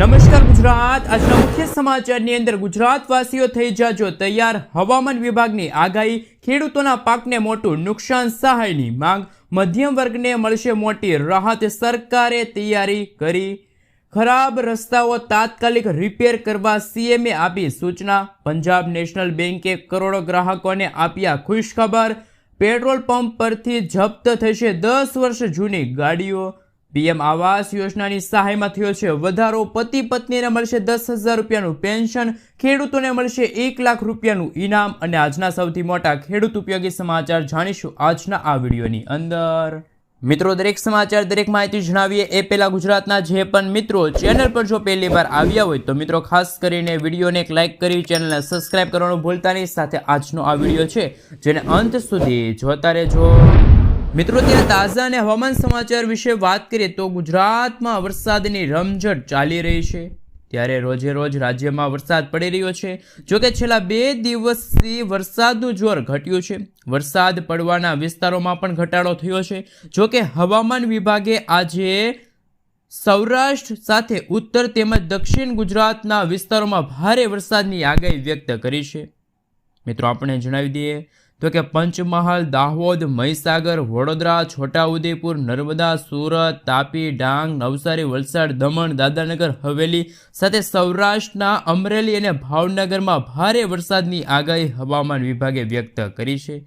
નમસ્કાર ગુજરાત. આજના મુખ્ય સમાચારની અંદર ગુજરાતવાસીઓ થઈ જાજો તૈયાર. હવામાન વિભાગની આગાહી, ખેડૂતોના પાકને મોટું નુકસાન સહાયની માંગ. મધ્યમ વર્ગને મળશે મોટી રાહત. સરકારે તૈયારી કરી. ખરાબ રસ્તાઓ તાત્કાલિક રિપેર કરવા સીએમએ આપી સૂચના. પંજાબ નેશનલ બેન્કે કરોડો ગ્રાહકોને આપ્યા ખુશખબર. પેટ્રોલ પંપ પરથી જપ્ત થશે દસ વર્ષ જૂની ગાડીઓ. પીએમ આવાસ યોજનાની સહાયમાં થયો છે. વધારો પતિ પત્નીને મળશે દસ હજાર રૂપિયાનું પેન્શન, ખેડૂતોને મળશે એક લાખ રૂપિયાનું ઇનામ અને આજના સૌથી મોટા ખેડૂત ઉપયોગી સમાચાર જાણીશું આજના આ વિડીયોની અંદર. મિત્રો, દરેક સમાચાર, દરેક માહિતી જણાવીએ એ પહેલાં ગુજરાતના જે પણ મિત્રો ચેનલ પર જો પહેલી વાર આવ્યા હોય તો મિત્રો, ખાસ કરીને વિડીયોને એક લાઇક કરી, ચેનલને સબસ્ક્રાઇબ કરવાનું ભૂલતા નહીં. સાથે આજનો આ વીડિયો છે, જેને અંત સુધી જોતા રહેજો. મિત્રો, ત્યાં તાજા અને હવામાન સમાચાર વિશે વાત કરીએ તો ગુજરાતમાં વરસાદની રમઝટ ચાલી રહી છે. ત્યારે રોજે રોજ રાજ્યમાં વરસાદ પડી રહ્યો છે. જોકે છેલ્લા બે દિવસથી વરસાદનું જોર ઘટ્યું છે. વરસાદ પડવાના વિસ્તારોમાં પણ ઘટાડો થયો છે. જો કે હવામાન વિભાગે આજે સૌરાષ્ટ્ર સાથે ઉત્તર તેમજ દક્ષિણ ગુજરાતના વિસ્તારોમાં ભારે વરસાદની આગાહી વ્યક્ત કરી છે. મિત્રો, આપણે જણાવી દઈએ તો કે પંચમહાલ, દાહોદ, મહીસાગર, વડોદરા, છોટાઉદેપુર, નર્મદા, સુરત, તાપી, ડાંગ, નવસારી, વલસાડ, દમણ દાદાનગર હવેલી સાથે સૌરાષ્ટ્રના અમરેલી અને ભાવનગરમાં ભારે વરસાદની આગાહી હવામાન વિભાગે વ્યક્ત કરી છે.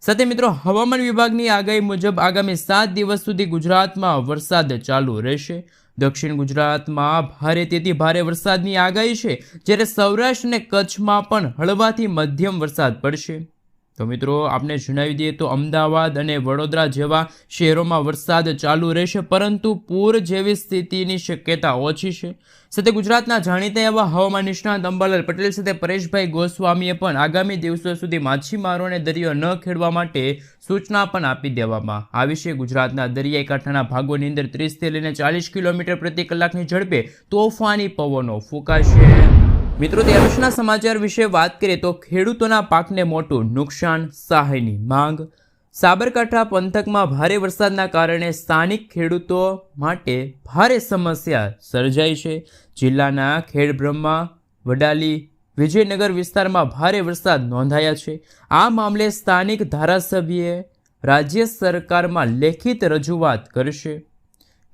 સાથે મિત્રો, હવામાન વિભાગની આગાહી મુજબ આગામી સાત દિવસ સુધી ગુજરાતમાં વરસાદ ચાલુ રહેશે. દક્ષિણ ગુજરાતમાં ભારે તેથી ભારે વરસાદની આગાહી છે, જ્યારે સૌરાષ્ટ્ર અને કચ્છમાં પણ હળવાથી મધ્યમ વરસાદ પડશે. તો મિત્રો આપણે જણાવી દઈએ તો અમદાવાદ અને વડોદરા જેવા શહેરોમાં વરસાદ ચાલુ રહેશે, પરંતુ પૂર જેવી સ્થિતિની શક્યતા ઓછી છે. સાથે ગુજરાતના જાણીતા એવા હવામાન નિષ્ણાત અંબાલાલ પટેલ સાથે પરેશભાઈ ગોસ્વામીએ પણ આગામી દિવસો સુધી માછીમારોને દરિયો ન ખેડવા માટે સૂચના પણ આપી દેવામાં આવી છે. ગુજરાતના દરિયાઈ કાંઠાના ભાગોની અંદર ત્રીસથી લઈને ચાલીસ કિલોમીટર પ્રતિ કલાકની ઝડપે તોફાની પવનો ફૂંકાશે. મિત્રો ત્યારપછીના સમાચાર વિશે વાત કરીએ તો ખેડૂતોના પાકને મોટું નુકસાન, સહાયની માંગ. સાબરકાંઠા પંથકમાં ભારે વરસાદના કારણે સ્થાનિક ખેડૂતો માટે ભારે સમસ્યા સર્જાઈ છે. જિલ્લાના ખેડબ્રહ્મા, વડાલી, વિજયનગર વિસ્તારમાં ભારે વરસાદ નોંધાયા છે. આ મામલે સ્થાનિક ધારાસભ્યએ રાજ્ય સરકારમાં લેખિત રજૂઆત કરશે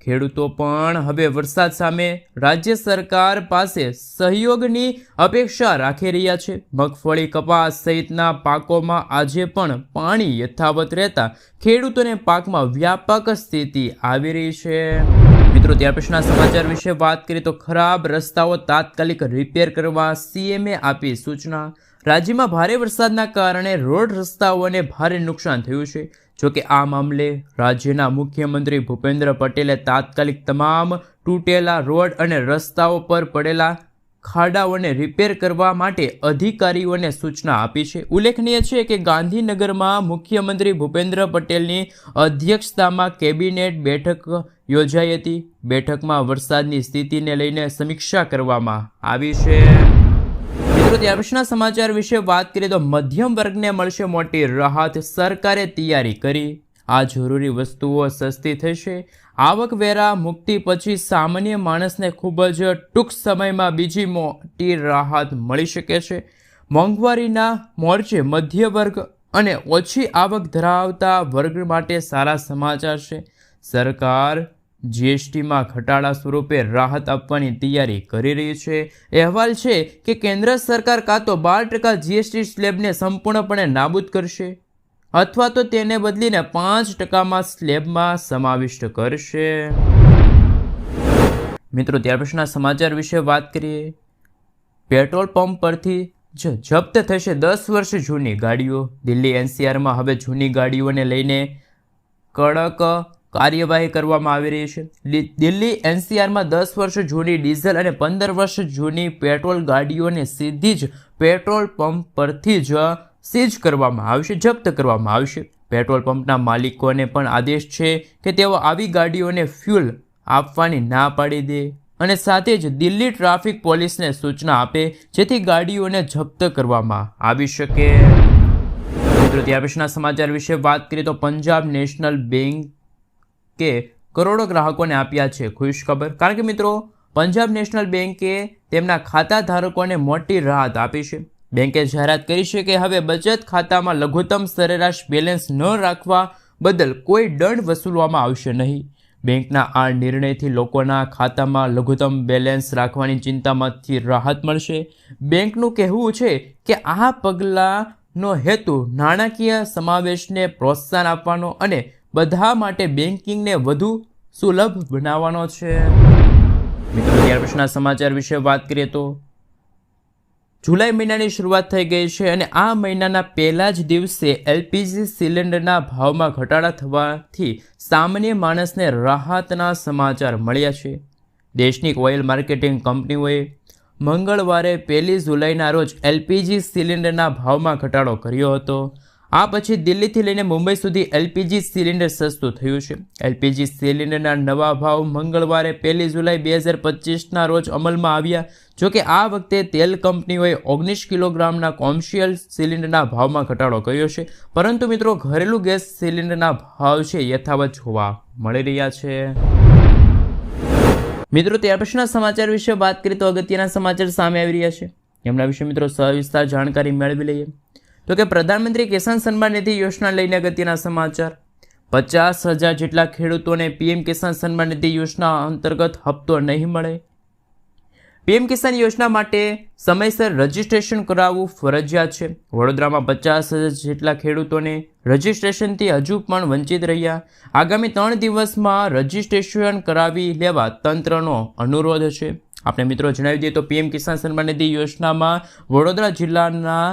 ખેડૂતો પણ હવે વરસાદ સામે રાજ્ય સરકાર પાસે સહયોગની અપેક્ષા રાખી રહ્યા છે. મગફળી, કપાસ સહિતના પાકોમાં આજે પણ પાણી યથાવત રહેતા ખેડૂતોને પાકમાં વ્યાપક સ્થિતિ આવી રહી છે. મિત્રો ત્યાર પછીના સમાચાર વિશે વાત કરીએ તો ખરાબ રસ્તાઓ તાત્કાલિક રિપેર કરવા સીએમએ આપી સૂચના. રાજ્યમાં ભારે વરસાદના કારણે રોડ રસ્તાઓને ભારે નુકસાન થયું છે. જોકે આ મામલે રાજ્યના મુખ્યમંત્રી ભૂપેન્દ્ર પટેલે તાત્કાલિક તમામ તૂટેલા રોડ અને રસ્તાઓ પર પડેલા ખાડાઓને રિપેર કરવા માટે અધિકારીઓને સૂચના આપી છે. ઉલ્લેખનીય છે કે ગાંધીનગરમાં મુખ્યમંત્રી ભૂપેન્દ્ર પટેલની અધ્યક્ષતામાં કેબિનેટ બેઠક યોજાઈ હતી. બેઠકમાં વરસાદની સ્થિતિને લઈને સમીક્ષા કરવામાં આવી છે. મિત્રો ત્યાર સમાચાર વિશે વાત કરીએ તો મધ્યમ વર્ગને મળશે મોટી રાહત સરકારે તૈયારી કરી. આ જરૂરી વસ્તુઓ સસ્તી થશે. આવકવેરા મુક્તિ પછી સામાન્ય માણસને ખૂબ જ ટૂંક સમયમાં બીજી મોટી રાહત મળી શકે છે. મોંઘવારીના મોરચે મધ્ય વર્ગ અને ઓછી આવક ધરાવતા વર્ગ માટે સારા સમાચાર છે. સરકાર જીએસટીમાં ઘટાડા સ્વરૂપે રાહત આપવાની તૈયારી કરી રહી છે. અહેવાલ છે કે કેન્દ્ર સરકાર કાં તો બાર ટકા જીએસટી સ્લેબને સંપૂર્ણપણે નાબૂદ કરશે અથવા તો તેને બદલીને પાંચ ટકામાં સ્લેબમાં સમાવિષ્ટ કરશે. મિત્રો, ત્યાર પછીના સમાચાર વિશે વાત કરીએ. પેટ્રોલ પંપ પરથી જ જપ્ત થશે દસ વર્ષ જૂની ગાડીઓ. દિલ્હી એનસીઆરમાં હવે જૂની ગાડીઓને લઈને કડક કાર્યવાહી કરવામાં આવી રહી છે. દિલ્હી એનસીઆરમાં દસ વર્ષ જૂની ડીઝલ અને પંદર વર્ષ જૂની પેટ્રોલ ગાડીઓને સીધી જ પેટ્રોલ પંપ પરથી જ સીઝ કરવામાં આવશે, જપ્ત કરવામાં આવશે. પેટ્રોલ પંપના માલિકોને પણ આદેશ છે કે તેઓ આવી ગાડીઓને ફ્યુલ આપવાની ના પાડી દે. અને સાથે જ દિલ્હી ટ્રાફિક પોલીસને સૂચના આપે જેથી ગાડીઓને જપ્ત કરવામાં આવી શકે. મિત્રો, ત્યાર પછીના સમાચાર વિશે વાત કરીએ તો પંજાબ નેશનલ બેંક કે કરોડો ગ્રાહકોને આપ્યા છે ખુશ ખબર કારણ કે મિત્રો, પંજાબ નેશનલ બેન્કે તેમના ખાતા ધારકોને મોટી રાહત આપી છે. બેન્કે જાહેરાત કરી છે કે હવે બચત ખાતામાં લઘુત્તમ સરેરાશ બેલેન્સ ન રાખવા બદલ કોઈ દંડ વસૂલવામાં આવશે નહીં. બેંકના આ નિર્ણયથી લોકોના ખાતામાં લઘુત્તમ બેલેન્સ રાખવાની ચિંતામાંથી રાહત મળશે. બેંકનું કહેવું છે કે આ પગલાંનો હેતુ નાણાકીય સમાવેશને પ્રોત્સાહન આપવાનો અને બધા માટે બેન્કિંગને વધુ સુલભ બનાવવાનો છે. મિત્રો, ત્યાર પછીના સમાચાર વિશે વાત કરીએ તો જુલાઈ મહિનાની શરૂઆત થઈ ગઈ છે અને આ મહિનાના પહેલા જ દિવસે એલપીજી સિલિન્ડરના ભાવમાં ઘટાડા થવાથી સામાન્ય માણસને રાહતના સમાચાર મળ્યા છે. દેશની ઓઇલ માર્કેટિંગ કંપનીઓએ મંગળવારે પહેલી જુલાઈના રોજ એલપીજી સિલિન્ડરના ભાવમાં ઘટાડો કર્યો હતો. આ પછી દિલ્હીથી લઈને મુંબઈ સુધી એલપીજી સિલિન્ડર સસ્તું થયું છે. એલપીજી સિલિન્ડરના નવા ભાવ મંગળવારે પહેલી જુલાઈ બે હજાર પચીસના રોજ અમલમાં આવ્યા. જોકે આ વખતે તેલ કંપનીઓએ ઓગણીસ કિલોગ્રામના કોમર્શિયલ સિલિન્ડરના ભાવમાં ઘટાડો કર્યો છે. પરંતુ મિત્રો, ઘરેલું ગેસ સિલિન્ડરના ભાવ છે યથાવત જોવા મળી રહ્યા છે. મિત્રો, ત્યાર પછીના સમાચાર વિશે વાત કરીએ તો અગત્યના સમાચાર સામે આવી રહ્યા છે. એમના વિશે મિત્રો સવિસ્તાર જાણકારી મેળવી લઈએ. તો કે પ્રધાનમંત્રી કિસાન સન્માન નિધિ યોજના લઈને અગત્યના સમાચાર. પચાસ હજાર જેટલા ખેડૂતોને પીએમ કિસાન સન્માન નિધિ યોજના અંતર્ગત હપ્તો નહીં મળે. પીએમ કિસાન યોજના માટે સમયસર રજિસ્ટ્રેશન કરાવવું ફરજિયાત છે. વડોદરામાં પચાસ હજાર જેટલા ખેડૂતોને રજિસ્ટ્રેશનથી હજુ પણ વંચિત રહ્યા. આગામી ત્રણ દિવસમાં રજિસ્ટ્રેશન કરાવી લેવા તંત્રનો અનુરોધ છે. આપણે મિત્રો જણાવી દઈએ તો પીએમ કિસાન સન્માન નિધિ યોજનામાં વડોદરા જિલ્લાના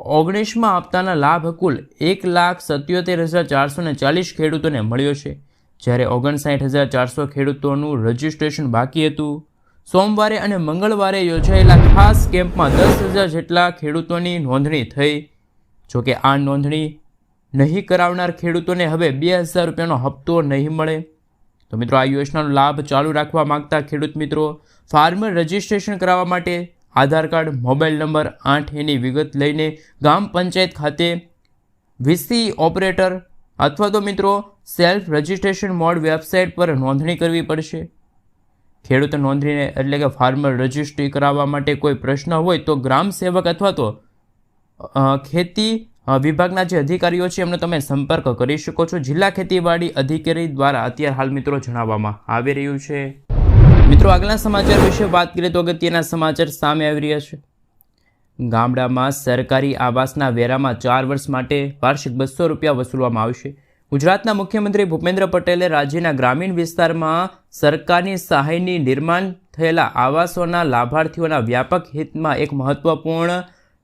ઓગણીસમાં આપતાના લાભ કુલ એક લાખ સત્યોતેર હજાર ચારસો ને ચાલીસ ખેડૂતોને મળ્યો છે. જ્યારે ઓગણસાઠ હજાર ચારસો ખેડૂતોનું રજીસ્ટ્રેશન બાકી હતું. સોમવારે અને મંગળવારે યોજાયેલા ખાસ કેમ્પમાં દસ હજાર જેટલા ખેડૂતોની નોંધણી થઈ. જોકે આ નોંધણી નહીં કરાવનાર ખેડૂતોને હવે બે હજાર રૂપિયાનો હપ્તો નહીં મળે. તો મિત્રો, આ યોજનાનો લાભ ચાલુ રાખવા માંગતા ખેડૂત મિત્રો, ફાર્મર રજિસ્ટ્રેશન કરાવવા માટે આધાર કાર્ડ, મોબાઈલ નંબર આઠ એની વિગત લઈને ગામ પંચાયત ખાતે વીસી ઓપરેટર અથવા તો મિત્રો સેલ્ફ રજિસ્ટ્રેશન મોડ વેબસાઇટ પર નોંધણી કરવી પડશે. ખેડૂત નોંધણીને એટલે કે ફાર્મર રજિસ્ટ્રી કરાવવા માટે કોઈ પ્રશ્ન હોય તો ગ્રામ સેવક અથવા તો ખેતી વિભાગના જે અધિકારીઓ છે એમનો તમે સંપર્ક કરી શકો છો. જિલ્લા ખેતીવાડી અધિકારી દ્વારા અત્યાર હાલ મિત્રો જણાવવામાં આવી રહ્યું છે. મિત્રો આગલા સમાચાર વિશે વાત કરીએ તો અગત્યના સમાચાર સામે આવી રહ્યા છે. ગામડામાં સરકારી આવાસના વેરામાં ચાર વર્ષ માટે વાર્ષિક બસો રૂપિયા વસૂલવામાં આવશે ગુજરાતના મુખ્યમંત્રી ભૂપેન્દ્ર પટેલે રાજ્યના ગ્રામીણ વિસ્તારમાં સરકારની સહાયની નિર્માણ થયેલા આવાસોના લાભાર્થીઓના વ્યાપક હિતમાં એક મહત્વપૂર્ણ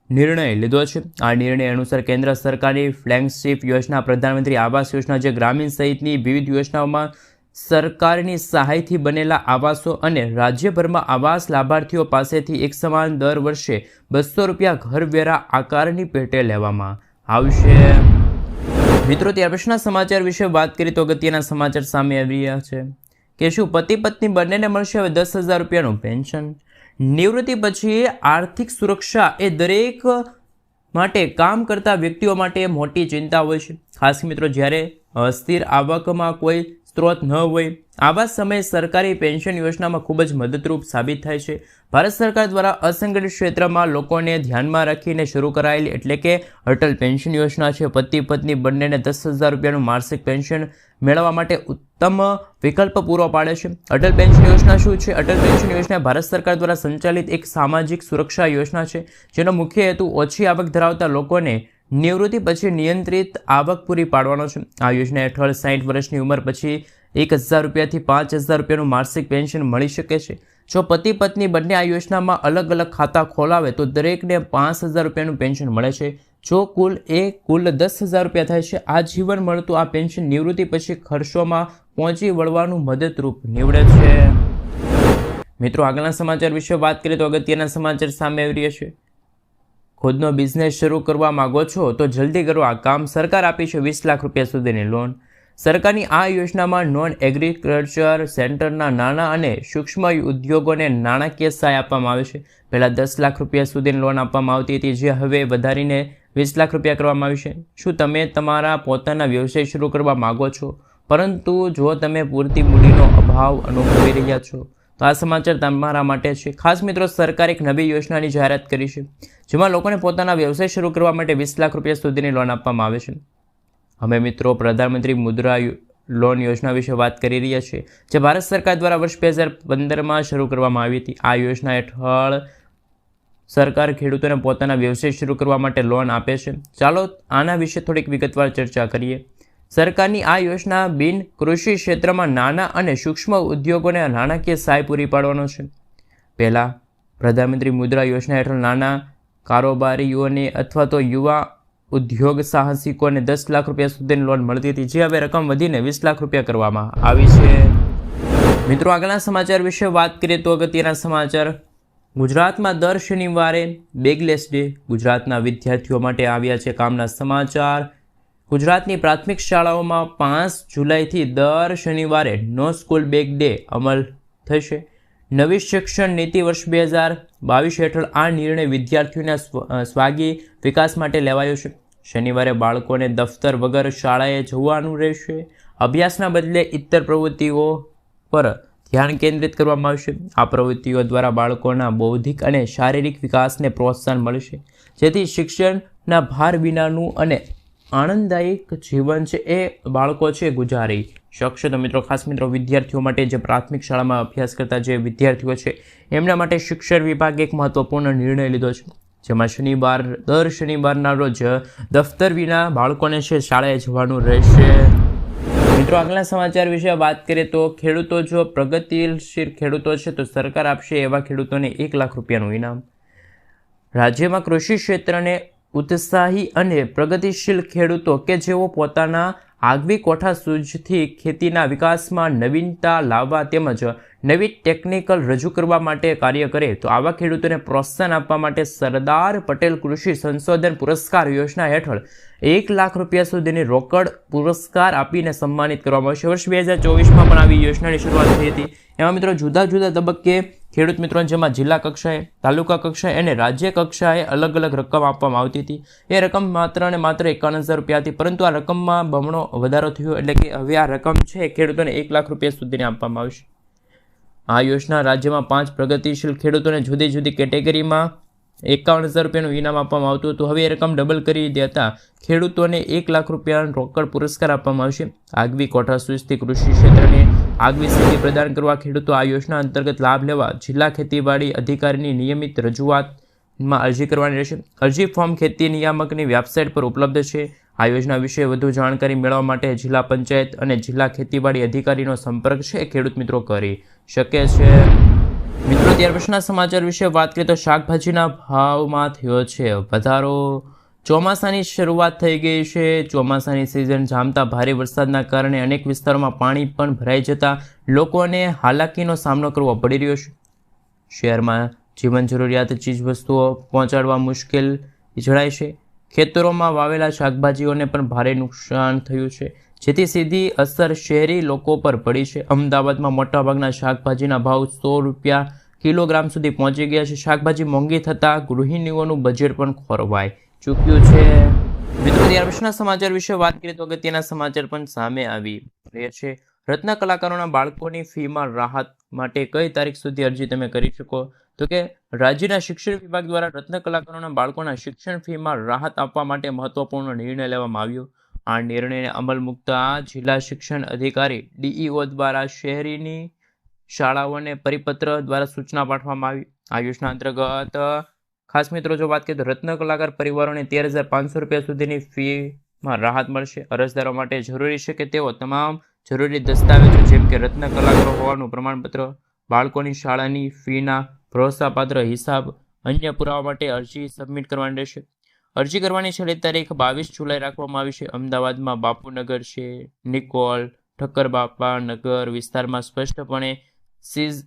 નિર્ણય લીધો છે. આ નિર્ણય અનુસાર કેન્દ્ર સરકારની ફ્લેગશિપ યોજના, પ્રધાનમંત્રી આવાસ યોજના, જે ગ્રામીણ સહિતની વિવિધ યોજનાઓમાં સરકારની સહાયથી બનેલા આવાસો અને રાજ્યભરમાં આવાસ લાભાર્થીઓ પાસેથી એક સમાન દર વર્ષે બસો રૂપિયા ઘરવેરા આકારની પેટે લેવામાં આવશે. મિત્રો, ત્યાર પછીના સમાચાર વિશે વાત કરીએ તો અગત્યના સમાચાર સામે આવી રહ્યા છે. કે શું પતિ પત્ની બંનેને મળશે હવે દસ હજાર રૂપિયાનું પેન્શન? નિવૃત્તિ પછી આર્થિક સુરક્ષા એ દરેક માટે કામ કરતા વ્યક્તિઓ માટે મોટી ચિંતા હોય છે. ખાસ મિત્રો, જ્યારે અસ્થિર આવકમાં કોઈ સ્ત્રોત ન હોય. આવા સમયે સરકારી પેન્શન યોજનામાં ખૂબ જ મદદરૂપ સાબિત થાય છે. ભારત સરકાર દ્વારા અસંગઠિત ક્ષેત્રમાં લોકોને ધ્યાનમાં રાખીને શરૂ કરાયેલી એટલે કે અટલ પેન્શન યોજના છે. પતિ પત્ની બંનેને દસ હજાર રૂપિયાનું માસિક પેન્શન મેળવવા માટે ઉત્તમ વિકલ્પ પૂરો પાડે છે. અટલ પેન્શન યોજના શું છે? અટલ પેન્શન યોજના ભારત સરકાર દ્વારા સંચાલિત એક સામાજિક સુરક્ષા યોજના છે. જેનો મુખ્ય હેતુ ઓછી આવક ધરાવતા લોકોને નિવૃત્તિ પછી નિયંત્રિત આવક પૂરી પાડવાનો છે. આ યોજના હેઠળ સાઠ વર્ષની ઉંમર પછી એક હજાર રૂપિયાથી પાંચ હજાર રૂપિયાનું માસિક પેન્શન મળી શકે છે. જો પતિ પત્ની બંને આ યોજનામાં અલગ અલગ ખાતા ખોલાવે તો દરેકને પાંચ હજાર રૂપિયાનું પેન્શન મળે છે. જો કુલ એ કુલ દસ હજાર રૂપિયા થાય છે, આ જીવન મળતું આ પેન્શન નિવૃત્તિ પછી ખર્ચોમાં પહોંચી વળવાનું મદદરૂપ નીવડે છે. મિત્રો, આગળના સમાચાર વિશે વાત કરીએ તો અગત્યના સમાચાર સામે આવી રહ્યા છે. ખુદનો બિઝનેસ શરૂ કરવા માંગો છો, તો જલ્દી કરો આ કામ. સરકાર આપી છે વીસ લાખ રૂપિયા સુધીની લોન સરકારની આ યોજનામાં નોન એગ્રીકલ્ચર સેન્ટરના નાના અને સૂક્ષ્મ ઉદ્યોગોને નાણાકીય સહાય આપવામાં આવે છે. પહેલાં દસ લાખ રૂપિયા સુધીની લોન આપવામાં આવતી હતી, જે હવે વધારીને વીસ લાખ રૂપિયા કરવામાં આવી છે. શું તમે તમારા પોતાના વ્યવસાય શરૂ કરવા માગો છો? પરંતુ જો તમે પૂરતી મૂડીનો અભાવ અનુભવી રહ્યા છો તો આ સમાચાર તમારા માટે છે. ખાસ મિત્રો, સરકારે એક નવી યોજનાની જાહેરાત કરી છે, જેમાં લોકોને પોતાના વ્યવસાય શરૂ કરવા માટે વીસ લાખ રૂપિયા સુધીની લોન આપવામાં આવે છે. અમે મિત્રો, પ્રધાનમંત્રી મુદ્રા લોન યોજના વિશે વાત કરી રહ્યા છીએ, જે ભારત સરકાર દ્વારા વર્ષ બે હજાર પંદરમાં શરૂ કરવામાં આવી હતી. આ યોજના હેઠળ સરકાર ખેડૂતોને પોતાના વ્યવસાય શરૂ કરવા માટે લોન આપે છે. ચાલો આના વિશે થોડીક વિગતવાર ચર્ચા કરીએ. સરકારની આ યોજના બિન કૃષિ ક્ષેત્રમાં નાના અને સૂક્ષ્મ ઉદ્યોગોને નાણાકીય સહાય પૂરી પાડવાનો છે. પહેલાં પ્રધાનમંત્રી મુદ્રા યોજના હેઠળ નાના કારોબારીઓને અથવા તો યુવા ઉદ્યોગ સાહસિકોને દસ લાખ રૂપિયા સુધીની લોન મળતી હતી. જે હવે રકમ વધીને વીસ લાખ રૂપિયા કરવામાં આવી છે. મિત્રો, આગળના સમાચાર વિશે વાત કરીએ તો અગત્યના સમાચાર. ગુજરાતમાં દર શનિવારે બેગલેસ ડે ગુજરાતના વિદ્યાર્થીઓ માટે આવ્યા છે. કામના સમાચાર. ગુજરાતની પ્રાથમિક શાળાઓમાં પાંચ જુલાઈથી દર શનિવારે નો સ્કૂલ બેગ ડે અમલ થશે. નવી શિક્ષણ નીતિ વર્ષ બે હજાર બાવીસ હેઠળ આ નિર્ણય વિદ્યાર્થીઓના સ્વ- સ્વાગી વિકાસ માટે લેવાયો છે. શનિવારે બાળકોને દફતર વગર શાળાએ જવાનું રહેશે. અભ્યાસના બદલે ઇતર પ્રવૃત્તિઓ પર ધ્યાન કેન્દ્રિત કરવામાં આવશે. આ પ્રવૃત્તિઓ દ્વારા બાળકોના બૌદ્ધિક અને શારીરિક વિકાસને પ્રોત્સાહન મળશે. જેથી શિક્ષણના ભાર વિનાનું અને આનંદદાયક જીવન છે એ બાળકો છે ગુજારી શકશે. તો મિત્રો, ખાસ મિત્રો, વિદ્યાર્થીઓ માટે જે પ્રાથમિક શાળામાં અભ્યાસ કરતા જે વિદ્યાર્થીઓ છે, એમના માટે શિક્ષણ વિભાગે એક મહત્વપૂર્ણ નિર્ણય લીધો છે. જેમાં શનિવાર, દર શનિવારના રોજ દફતર વિના બાળકોને છે શાળાએ જવાનું રહેશે. મિત્રો, આગલા સમાચાર વિશે વાત કરીએ તો ખેડૂતો જો પ્રગતિશીલ ખેડૂતો છે, તો સરકાર આપશે એવા ખેડૂતોને એક લાખ રૂપિયાનું ઇનામ. રાજ્યમાં કૃષિ ક્ષેત્રને ઉત્સાહી અને પ્રગતિશીલ ખેડૂતો કે જેઓ પોતાના આગવી કોઠા સૂઝથી ખેતીના વિકાસમાં નવીનતા લાવવા તેમજ નવી ટેકનિકલ રજૂ કરવા માટે કાર્ય કરે, તો આવા ખેડૂતોને પ્રોત્સાહન આપવા માટે સરદાર પટેલ કૃષિ સંશોધન પુરસ્કાર યોજના હેઠળ એક લાખ રૂપિયા સુધીની રોકડ પુરસ્કાર આપીને સન્માનિત કરવામાં આવશે વર્ષ બે હજાર ચોવીસમાં પણ આવી યોજનાની શરૂઆત થઈ હતી. એમાં મિત્રો જુદા જુદા તબક્કે ખેડૂત મિત્રો જેમાં જિલ્લા કક્ષાએ, તાલુકા કક્ષાએ અને રાજ્ય કક્ષાએ અલગ અલગ રકમ આપવામાં આવતી હતી. એ રકમ માત્ર અને માત્ર એકાવન હજાર રૂપિયા હતી પરંતુ આ રકમમાં બમણો વધારો થયો એટલે કે હવે આ રકમ છે ખેડૂતોને એક લાખ રૂપિયા સુધીની આપવામાં આવશે. આ યોજના રાજ્યમાં પાંચ પ્રગતિશીલ ખેડૂતોને જુદી જુદી કેટેગરીમાં એકાવન હજાર રૂપિયાનું ઇનામ આપવામાં આવતું હતું. હવે એ રકમ ડબલ કરી દેતા ખેડૂતોને એક લાખ રૂપિયાનો રોકડ પુરસ્કાર આપવામાં આવશે. આગવી કોઠા સુસ્તી કૃષિ ક્ષેત્રને આગવી સ્થિતિ પ્રદાન કરવા ખેડૂતો આ યોજના અંતર્ગત લાભ લેવા જિલ્લા ખેતીવાડી અધિકારીની નિયમિત રજૂઆતમાં અરજી કરવાની રહેશે. અરજી ફોર્મ ખેતી નિયામકની વેબસાઇટ પર ઉપલબ્ધ છે. આ યોજના વિશે વધુ જાણકારી મેળવવા માટે જિલ્લા પંચાયત અને જિલ્લા ખેતીવાડી અધિકારીનો સંપર્ક છે. ખેડૂત મિત્રો કરી શકે છે. મિત્રો, ત્યાર પછીના સમાચાર વિશે વાત કરીએ તો શાકભાજીના ભાવમાં થયો છે વધારો. ચોમાસાની શરૂઆત થઈ ગઈ છે. ચોમાસાની સિઝન જામતા ભારે વરસાદના કારણે અનેક વિસ્તારોમાં પાણી પણ ભરાઈ જતા લોકોને હાલાકીનો સામનો કરવો પડી રહ્યો છે. શહેરમાં જીવન જરૂરિયાત ચીજવસ્તુઓ પહોંચાડવા મુશ્કેલ જણાય છે. ખેતરોમાં વાવેલા શાકભાજીઓને પણ ભારે નુકસાન થયું છે. જેથી સીધી અસર શહેરી લોકો પર પડી છે. અમદાવાદમાં મોટાભાગના શાકભાજીના ભાવ સો રૂપિયા કિલોગ્રામ સુધી પહોંચી ગયા છે. શાકભાજી મોંઘી થતાં ગૃહિણીઓનું બજેટ પણ ખોરવાઈ ચૂક્યું છે. મિત્રો, ત્યાર પછીના સમાચાર વિશે વાત કરીએ તો અગત્યના સમાચાર પણ સામે આવી રહ્યા છે. રત્ન કલાકારોના બાળકોની ફીમાં રાહત માટે કઈ તારીખ સુધી અરજી તમે કરી શકો? તો કે રાજ્યના શિક્ષણ વિભાગ દ્વારા રત્ન કલાકારોના બાળકોના શિક્ષણ ફીમાં રાહત આપવા માટે મહત્વપૂર્ણ નિર્ણય લેવામાં આવ્યો. આ નિર્ણયને અમલ મૂકતા જિલ્લા શિક્ષણ અધિકારી ડીઈઓ દ્વારા શહેરીની શાળાઓને પરિપત્ર દ્વારા સૂચના પાઠવવામાં આવી. આ યોજના અંતર્ગત ખાસ મિત્રો, જો વાત કરીએ તો રત્ન કલાકાર પરિવારોને તેર હજાર પાંચસો રૂપિયા સુધીની ફીમાં રાહત મળશે. અરજદારો માટે જરૂરી છે કે તેઓ તમામ જરૂરી દસ્તાવેજો, જેમ કે રત્ન કલાકારો હોવાનું પ્રમાણપત્ર, બાળકોની શાળાની ફીના ભરોસાપાત્ર હિસાબ, અન્ય પુરાવા માટે અરજી સબમિટ કરવાની રહેશે. અરજી કરવાની છેલ્લી તારીખ બાવીસ જુલાઈ રાખવામાં આવી છે. અમદાવાદમાં બાપુનગર છે, નિકોલ ઠક્કર બાપા નગર વિસ્તારમાં સ્પષ્ટપણે સીઝ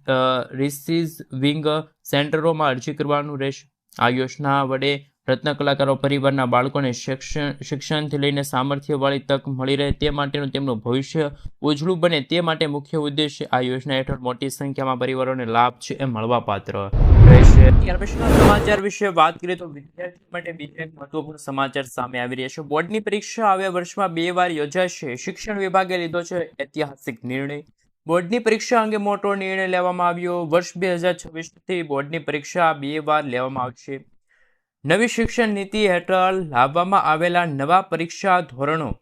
રિસીઝ વિંગ સેન્ટરોમાં અરજી કરવાનું રહેશે. આ યોજના વડે રત્ન કલાકારો પરિવારના બાળકોને શિક્ષણ, શિક્ષણથી લઈને સામર્થ્યવાળી તક મળી રહે તે માટેનું તેમનું ભવિષ્ય ઉજળું બને તે માટે મુખ્ય ઉદ્દેશ આ યોજના હેઠળ મોટી સંખ્યામાં પરિવારોને લાભ છે એ મળવાપાત્ર રહેશે સમાચાર વિશે વાત કરીએ તો વિદ્યાર્થી માટે બીજો એક મહત્વપૂર્ણ સમાચાર સામે આવી રહ્યા છે. બોર્ડની પરીક્ષા આવ્યા વર્ષમાં બે વાર યોજાશે. શિક્ષણ વિભાગે લીધો છે ઐતિહાસિક નિર્ણય. બોર્ડની પરીક્ષા અંગે મોટો નિર્ણય લેવામાં આવ્યો. વર્ષ બે હજાર છવ્વીસથી બોર્ડની પરીક્ષા બે વાર લેવામાં આવશે. નવી શિક્ષણ નીતિ હેઠળ લાવવામાં આવેલા નવા પરીક્ષા ધોરણો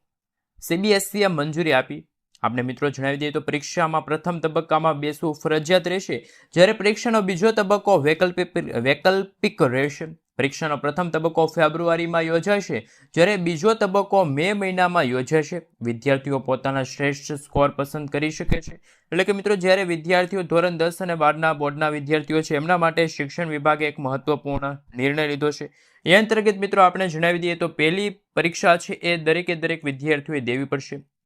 સીબીએસઈએ મંજૂરી આપી. આપણે મિત્રો જણાવી દઈએ તો પરીક્ષામાં પ્રથમ તબક્કામાં બેસવું ફરજિયાત રહેશે. જ્યારે પરીક્ષાનો બીજો તબક્કો વૈકલ્પિક વૈકલ્પિક રહેશે. પરીક્ષાનો પ્રથમ તબક્કો ફેબ્રુઆરીમાં યોજાશે, જ્યારે બીજો તબક્કો મે મહિનામાં યોજાશે. વિદ્યાર્થીઓ પોતાના શ્રેષ્ઠ સ્કોર પસંદ કરી શકે છે. એટલે કે મિત્રો, જ્યારે વિદ્યાર્થીઓ ધોરણ દસ અને બારના બોર્ડના વિદ્યાર્થીઓ છે, એમના માટે શિક્ષણ વિભાગે એક મહત્વપૂર્ણ નિર્ણય લીધો છે. એ અંતર્ગત મિત્રો, આપણે જણાવી દઈએ તો પહેલી પરીક્ષા છે એ દરેકે દરેક વિદ્યાર્થીઓએ દેવી પડશે.